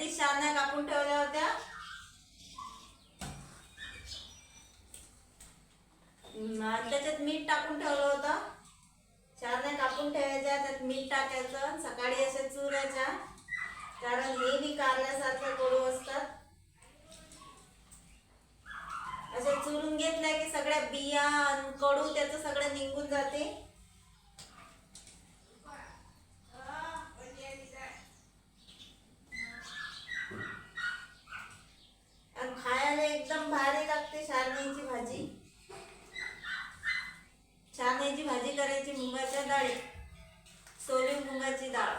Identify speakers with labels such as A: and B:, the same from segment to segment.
A: आधी शारण्या कापून ठेवल्या होत्या. आणि त्याच्यात मीठ टाकून ठेवलं होतं. शारण्या कापून ठेवायच्या त्यात मीठ टाकायचं सकाळी अशा चुरायच्या. कारण हे बी कारल्यासारखे कडू असतात. असे चुरून घेतल्या की सगळ्या बिया कडू त्याचं सगळं निघून जाते आणि खायला एकदम चारण्याची भाजी. शारण्याची भाजी करायची मुगाच्या डाळी. सोली मुगाची डाळ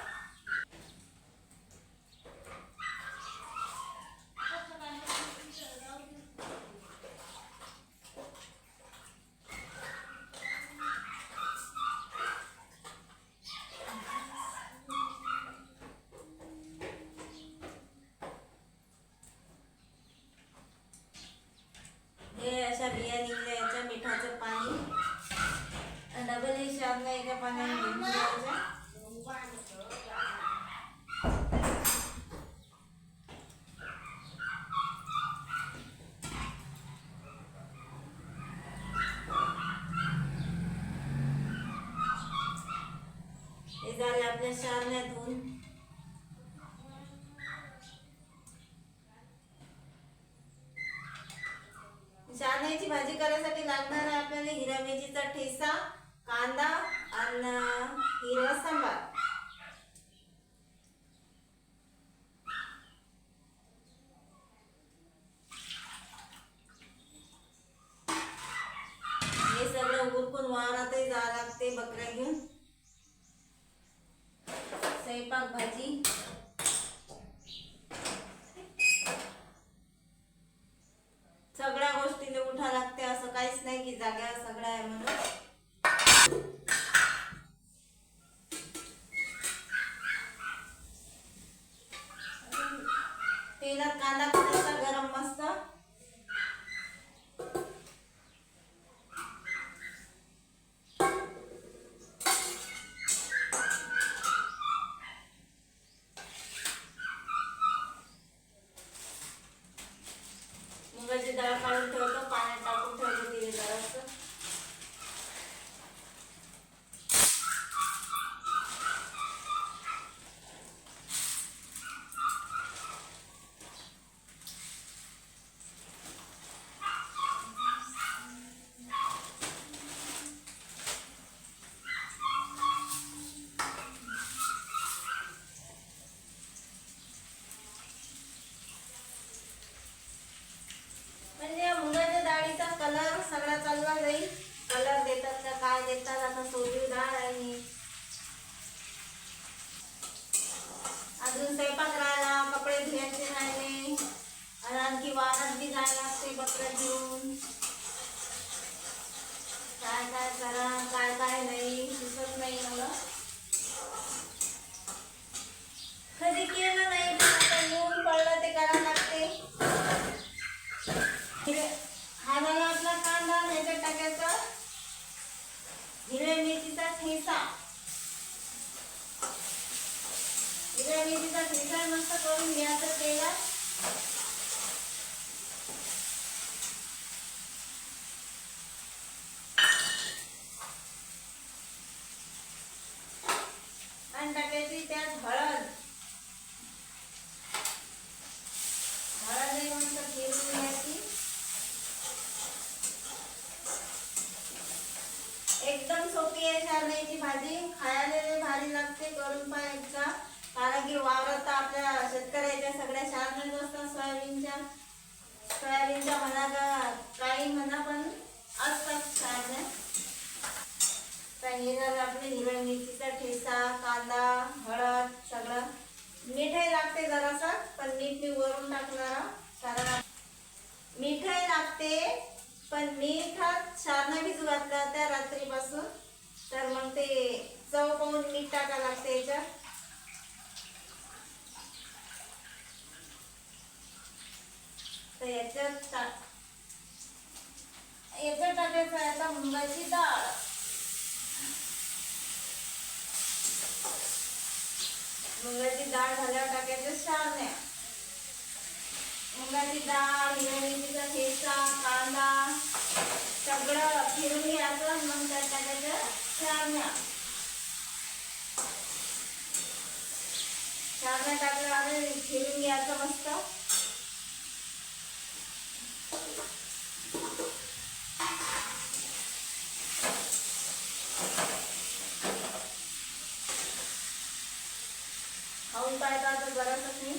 A: हे अशा बिया निघल्या याच्या मिठाचं पाणी आणि शारण्या एका पाण्याने घेऊन हे झाले आपल्या शारण्या धुवून. शारण्याची भाजी करायसाठी लागणार आहे आपल्याला हिरव्या मिरचीचा ठेसा कांदा आणि हिरवा सांबार. हे सगळं उरकून वावरातही जावं लागते बकऱ्या घेऊन. स्वयंपाक भाजी. सगळ्या गोष्टीने उठा लागते असं काहीच नाही की जाग्यावर असं आहे म्हणून तेलात कांदा करायचा गरम मस्त मुगाची डाळ काढून ठेवतो पाण्यात टाकून ठेवतो तिथे जरासं म्हणजे या मुगाच्या डाळीचा कलर सगळा चालला जाईल कलर देतात आता सोजी डाळ आणि अजून स्वयंपाक राहिला कपडे धुयाचे राहिले. आणि आणखी वारात बी जायला लागते बकऱ्या घेऊन काय काय करा काय काय नाही दिसत नाही मला कधी केलं नाही पण आता येऊन पडलं ते करावं लागते हिरे- हा झाला आपला कांदा आणि ह्याच्यात टाकायचा हिरव्या मिरचीचा ठेसा हिरव्या मिरचीचा ठेसा मस्त करून घ्यायचा तेलात आणि टाकायची त्यात हळद हळद ही मस्त फिरून घ्यायची एकदम सोपी आहे शारण्याची भाजी खायला भारी लागते. करून पण एकदा. कारण की वावरात तर आपल्या शेतकऱ्याच्या सगळ्या शारण्याच असतात सोयाबीनच्या. सोयाबीनच्या म्हणा का काही म्हणा पण असतात शारण्या तर हे झालं आपले हिरव्या मिरचीचा ठेचा कांदा हळद सगळं मीठही लागते जरासा पण मीठ मी वरून टाकणार कारण मिठाई मीठही लागते पण मीठात शारणा भिजू घातल्या त्या रात्री ते चव पाहून मीठ टाका लागते याच्यात. तर याच्यात याच्यात टाकायचं आहे आता मुंगाची डाळ. मुगाची डाळ झाल्यावर टाकायचं शारण्या मुगाची डाळ हिरव्या मिरचीचा ठेचा कांदा सगळं फिरून घ्यायचं मग त्यात टाकायचं शारण्या शारण्या टाकल्यावर फिरून घ्यायचं मस्त खाऊन तर बरंच मी.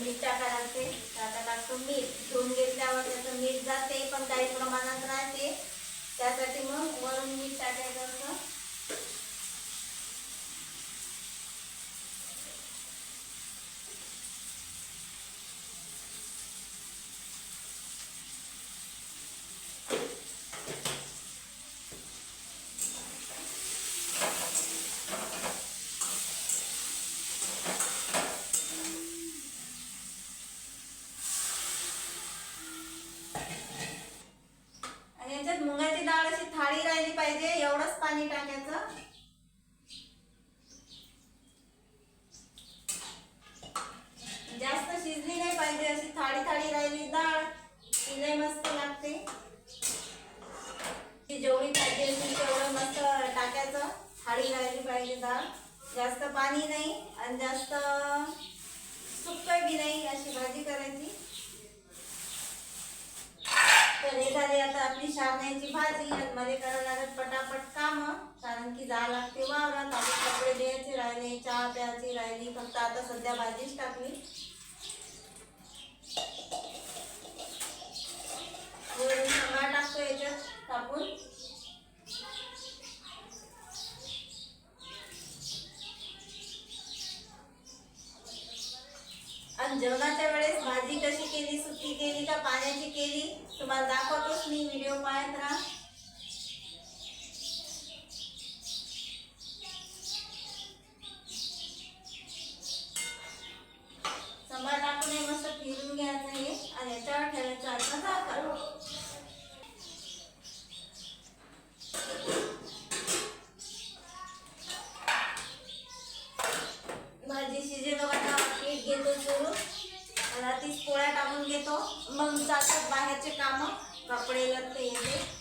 A: मीठ टाकायला लागते. आता टाकतो मीठ. धुवून घेतल्यावर त्याचं मीठ जाते पण काही प्रमाणात राहते. त्यासाठी मग वरून मीठ टाकायचं असं आणि याच्यात मुगाची डाळ अशी थाळी राहिली पाहिजे एवढंच पाणी टाकायचं. जास्त शिजली नाही पाहिजे अशी थाळी थाळी राहिली डाळ. ती मस्त लागते. जेवढी पाहिजे असेल तेवढं मस्त टाकायचं. थाळी राहिली पाहिजे डाळ. जास्त पाणी नाही आणि जास्त सुकं बी नाही अशी भाजी करायची. तर एखादी झाली भाजी आणि मध्ये करावं लागत पटापट काम कारण की जा लागते वावरात. आपले कपडे द्यायचे राहिले चहा प्यायची राहिली फक्त आता सध्या भाजीच टाकली. टाकतो याच्यात टाकून तुम्हाला दाखवतोच मी व्हिडिओ पाहत राहा सांबार टाकून हे मस्त फिरून घ्यायचं हे आणि याच्यावर ठेवायचं आता झाकण भाजी शिजेलो आता पीठ घेतो चोरून आणि